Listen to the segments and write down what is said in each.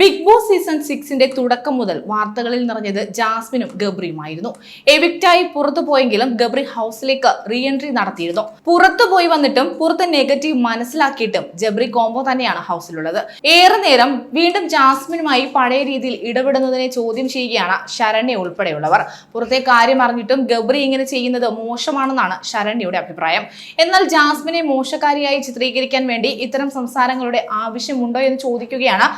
Big boss season സിക്സിന്റെ തുടക്കം മുതൽ വാർത്തകളിൽ നിറഞ്ഞത് ജാസ്മിനും ഗബ്രിയുമായിരുന്നു. എവിക്റ്റായി പുറത്തു പോയെങ്കിലും ഗബ്രി ഹൗസിലേക്ക് റീ എൻട്രി നടത്തിയിരുന്നു. പുറത്തു പോയി വന്നിട്ടും പുറത്ത് നെഗറ്റീവ് മനസ്സിലാക്കിയിട്ടും ജബ്രി കോംബോ തന്നെയാണ് ഹൗസിലുള്ളത്. ഏറെ നേരം വീണ്ടും ജാസ്മിനുമായി പഴയ രീതിയിൽ ഇടപെടുന്നതിനെ ചോദ്യം ചെയ്യുകയാണ് ശരണ്യ ഉൾപ്പെടെയുള്ളവർ. പുറത്തെ കാര്യം അറിഞ്ഞിട്ടും ഗബ്രി ഇങ്ങനെ ചെയ്യുന്നത് മോശമാണെന്നാണ് ശരണ്യയുടെ അഭിപ്രായം. എന്നാൽ ജാസ്മിനെ മോശക്കാരിയായി ചിത്രീകരിക്കാൻ വേണ്ടി ഇത്തരം സംസാരങ്ങളുടെ ആവശ്യമുണ്ടോ എന്ന് ചോദിക്കുകയാണ്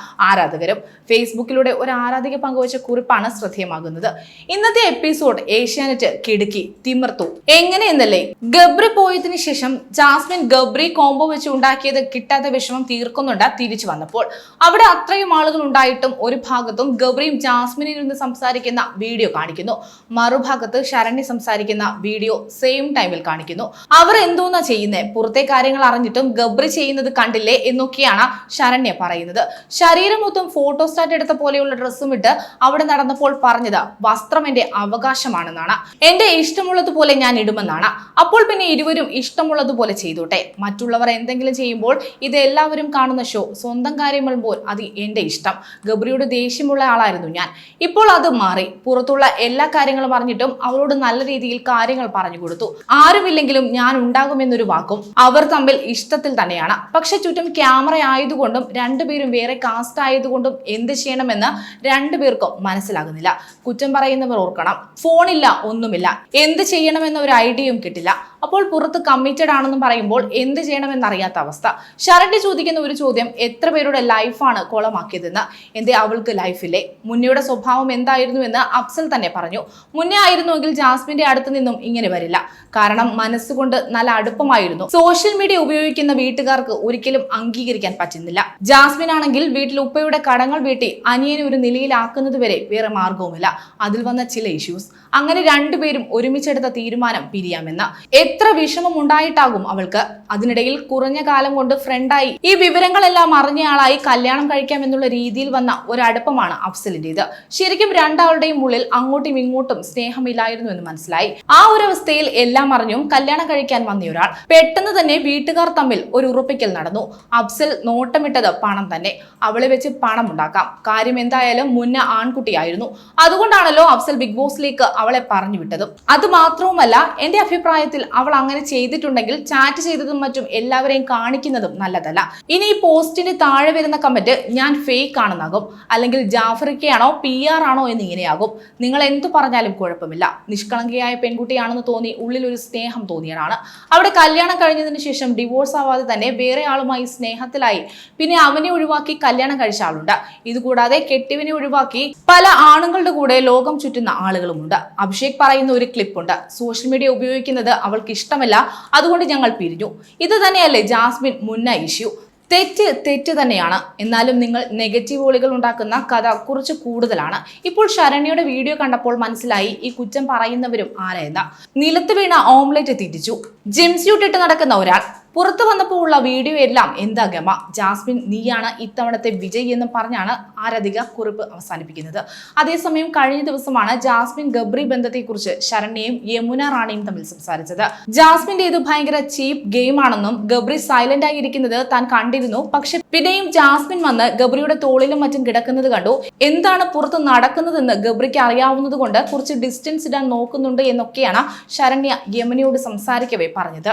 ആരാധകരും ഫേസ്ബുക്കിലൂടെ ഒരു ആരാധിക പങ്കുവച്ച കുറിപ്പാണ് ശ്രദ്ധേയമാകുന്നത്. ഇന്നത്തെ എപ്പിസോഡ് ഏഷ്യാനെറ്റ് കിടുക്കി തിമിർത്തു. എങ്ങനെയെന്നല്ലേ? ഗബ്രി പോയതിനു ശേഷം ജാസ്മിൻ ഗബ്രി കോംബോ വെച്ച് ഉണ്ടാക്കിയത് കിട്ടാത്ത വിഷമം തീർക്കുന്നുണ്ട് തിരിച്ചു വന്നപ്പോൾ. അവിടെ അത്രയും ആളുകൾ ഉണ്ടായിട്ടും ഒരു ഭാഗത്തും ഗബ്രിയും ജാസ്മിനിൽ നിന്ന് സംസാരിക്കുന്ന വീഡിയോ കാണിക്കുന്നു. മറുഭാഗത്ത് ശരണ്യ സംസാരിക്കുന്ന വീഡിയോ സെയിം ടൈമിൽ കാണിക്കുന്നു. അവർ എന്തോന്നാ ചെയ്യുന്നത് പുറത്തെ കാര്യങ്ങൾ അറിഞ്ഞിട്ടും ഗബ്രി ചെയ്യുന്നത് കണ്ടില്ലേ എന്നൊക്കെയാണ് ശരണ്യ പറയുന്നത്. ശരീരം മൊത്തം ഫോട്ടോസ്റ്റാറ്റ് എടുത്ത പോലെയുള്ള ഡ്രസ്സും ഇട്ട് അവിടെ നടന്നപ്പോൾ പറഞ്ഞത് വസ്ത്രം എന്റെ അവകാശമാണെന്നാണ്. എന്റെ ഇഷ്ടമുള്ളതുപോലെ ഞാൻ ഇടുമെന്നാണ്. അപ്പോൾ പിന്നെ ഇരുവരും ഇഷ്ടമുള്ളതുപോലെ ചെയ്തോട്ടെ. മറ്റുള്ളവർ എന്തെങ്കിലും ചെയ്യുമ്പോൾ ഇത് എല്ലാവരും കാണുന്ന ഷോ സ്വന്തം കാര്യങ്ങൾ പോൽ അത് എന്റെ ഇഷ്ടം. ഗബ്രിയുടെ ദേഷ്യമുള്ള ആളായിരുന്നു ഞാൻ. ഇപ്പോൾ അത് മാറി. പുറത്തുള്ള എല്ലാ കാര്യങ്ങളും അറിഞ്ഞിട്ടും അവരോട് നല്ല രീതിയിൽ കാര്യങ്ങൾ പറഞ്ഞു കൊടുത്തു. ആരുമില്ലെങ്കിലും ഞാൻ ഉണ്ടാകുമെന്നൊരു വാക്കും അവർ തമ്മിൽ ഇഷ്ടത്തിൽ തന്നെയാണ്. പക്ഷെ ചുറ്റും ക്യാമറ ആയതുകൊണ്ടും രണ്ടുപേരും വേറെ കാസ്റ്റ് ആയതുകൊണ്ടും എന്ത് ചെയ്യണമെന്ന് രണ്ടുപേർക്കും മനസ്സിലാകുന്നില്ല. കുറ്റം പറയുന്നവർ ഓർക്കണം. ഫോണില്ല ഒന്നുമില്ല. എന്ത് ചെയ്യണമെന്ന ഒരു ഐഡിയയും കിട്ടില്ല. അപ്പോൾ പുറത്ത് കമ്മിറ്റഡ് ആണെന്ന് പറയുമ്പോൾ എന്ത് ചെയ്യണമെന്നറിയാത്ത അവസ്ഥ. ശരണ്യ ചോദിക്കുന്ന ഒരു ചോദ്യം എത്ര പേരുടെ ലൈഫാണ് കോളമാക്കിയതെന്ന്. എന്തേ അവൾക്ക് ലൈഫിലെ മുന്നയുടെ സ്വഭാവം എന്തായിരുന്നു എന്ന് അഫ്സൽ തന്നെ പറഞ്ഞു. മുന്നേ ആയിരുന്നുവെങ്കിൽ ജാസ്മിന്റെ അടുത്ത് നിന്നും ഇങ്ങനെ വരില്ല. കാരണം മനസ്സുകൊണ്ട് നല്ല അടുപ്പമായിരുന്നു. സോഷ്യൽ മീഡിയ ഉപയോഗിക്കുന്ന വീട്ടുകാർക്ക് ഒരിക്കലും അംഗീകരിക്കാൻ പറ്റുന്നില്ല. ജാസ്മിൻ ആണെങ്കിൽ വീട്ടിൽ ഉപ്പയുടെ കടങ്ങൾ വീട്ടി അനിയനെ ഒരു നിലയിലാക്കുന്നത് വരെ വേറെ മാർഗവുമില്ല അതിൽ വന്ന ചില ഇഷ്യൂസ് അങ്ങനെ രണ്ടുപേരും ഒരുമിച്ചെടുത്ത തീരുമാനം പിരിയാമെന്ന്. എത്ര വിഷമം ഉണ്ടായിട്ടാകും അവൾക്ക്. അതിനിടയിൽ കുറഞ്ഞ കാലം കൊണ്ട് ഫ്രണ്ടായി. ഈ വിവരങ്ങളെല്ലാം അറിഞ്ഞയാളായി കല്യാണം കഴിക്കാം എന്നുള്ള രീതിയിൽ വന്ന ഒരടുപ്പമാണ് അഫ്സലിന്റേത്. ശരിക്കും രണ്ടാളുടെയും ഉള്ളിൽ അങ്ങോട്ടും ഇങ്ങോട്ടും സ്നേഹമില്ലായിരുന്നു എന്ന് മനസ്സിലായി. ആ ഒരു അവസ്ഥയിൽ എല്ലാം അറിഞ്ഞും കല്യാണം കഴിക്കാൻ വന്ന ഒരാൾ. പെട്ടെന്ന് തന്നെ വീട്ടുകാർ തമ്മിൽ ഒരു ഉറപ്പിക്കൽ നടന്നു. അഫ്സൽ നോട്ടമിട്ടത് പണം തന്നെ. അവളെ വെച്ച് പണം ഉണ്ടാക്കാം. കാര്യം എന്തായാലും മുന്ന ആൺകുട്ടിയായിരുന്നു. അതുകൊണ്ടാണല്ലോ അഫ്സൽ ബിഗ് ബോസിലേക്ക് അവളെ പറഞ്ഞു വിട്ടതും. അത് മാത്രവുമല്ല എന്റെ അഭിപ്രായത്തിൽ അവൾ അങ്ങനെ ചെയ്തിട്ടുണ്ടെങ്കിൽ ചാറ്റ് ചെയ്തതും മറ്റും എല്ലാവരെയും കാണിക്കുന്നതും നല്ലതല്ല. ഇനി ഈ പോസ്റ്റിന് താഴെ വരുന്ന കമന്റ് ഞാൻ ഫേക്ക് ആണെന്നാകും. അല്ലെങ്കിൽ ജാഫറിക്കയാണോ പി ആർ ആണോ എന്ന് ഇങ്ങനെയാകും നിങ്ങൾ എന്തു പറഞ്ഞാലും കുഴപ്പമില്ല. നിഷ്കളങ്കയായ പെൺകുട്ടിയാണെന്ന് തോന്നി ഉള്ളിൽ ഒരു സ്നേഹം തോന്നിയതാണ്. അവിടെ കല്യാണം കഴിഞ്ഞതിന് ശേഷം ഡിവോഴ്സ് ആവാതെ തന്നെ വേറെ ആളുമായി സ്നേഹത്തിലായി. പിന്നെ അവനെ ഒഴിവാക്കി കല്യാണം കഴിച്ച ആളുണ്ട്. ഇതുകൂടാതെ കെട്ടിവിനെ ഒഴിവാക്കി പല ആണുങ്ങളുടെ കൂടെ ലോകം ചുറ്റുന്ന ആളുകളുമുണ്ട്. അഭിഷേക് പറയുന്ന ഒരു ക്ലിപ്പുണ്ട് സോഷ്യൽ മീഡിയ ഉപയോഗിക്കുന്നത് അവൾക്ക് ഇഷ്ടമല്ല അതുകൊണ്ട് ഞങ്ങൾ പിരിഞ്ഞു. ഇത് തന്നെയല്ലേ ജാസ്മിൻ മുന്ന ഇഷ്യൂ തെറ്റ് തെറ്റ് തന്നെയാണ്. എന്നാലും നിങ്ങൾ നെഗറ്റീവ് ഓളികൾ ഉണ്ടാക്കുന്ന കഥ കുറച്ച് കൂടുതലാണ്. ഇപ്പോൾ ശരണ്യയുടെ വീഡിയോ കണ്ടപ്പോൾ മനസ്സിലായി ഈ കുറ്റം പറയുന്നവരും ആരായെന്ന നിലത്ത് വീണ ഓംലെറ്റ് തിരിച്ചു. ജിംസ്യൂട്ടിട്ട് നടക്കുന്ന ഒരാൾ. പുറത്തു വന്നപ്പോൾ ഉള്ള വീഡിയോ എല്ലാം എന്താ ഗമ? ജാസ്മിൻ നീയാണ് ഇത്തവണത്തെ വിജയ് എന്ന് പറഞ്ഞാണ് ആരാധിക കുറിപ്പ് അവസാനിപ്പിക്കുന്നത്. അതേസമയം കഴിഞ്ഞ ദിവസമാണ് ജാസ്മിൻ ഗബ്രി ബന്ധത്തെക്കുറിച്ച് ശരണ്യയും യമുന റാണിയും തമ്മിൽ സംസാരിച്ചത്. ജാസ്മിന്റെ ഇത് ഭയങ്കര ചീപ്പ് ഗെയിം ആണെന്നും ഗബ്രി സൈലന്റ് ആയിരിക്കുന്നത് താൻ കണ്ടിരുന്നു. പക്ഷെ പിന്നെയും ജാസ്മിൻ വന്ന് ഗബ്രിയുടെ തോളിലും മറ്റും കിടക്കുന്നത് കണ്ടു. എന്താണ് പുറത്ത് നടക്കുന്നതെന്ന് ഗബ്രിക്ക് അറിയാവുന്നത് കൊണ്ട് കുറച്ച് ഡിസ്റ്റൻസ് ഇടാൻ നോക്കുന്നുണ്ട് എന്നൊക്കെയാണ് ശരണ്യ യമുനയോട് സംസാരിക്കവേ പറഞ്ഞത്.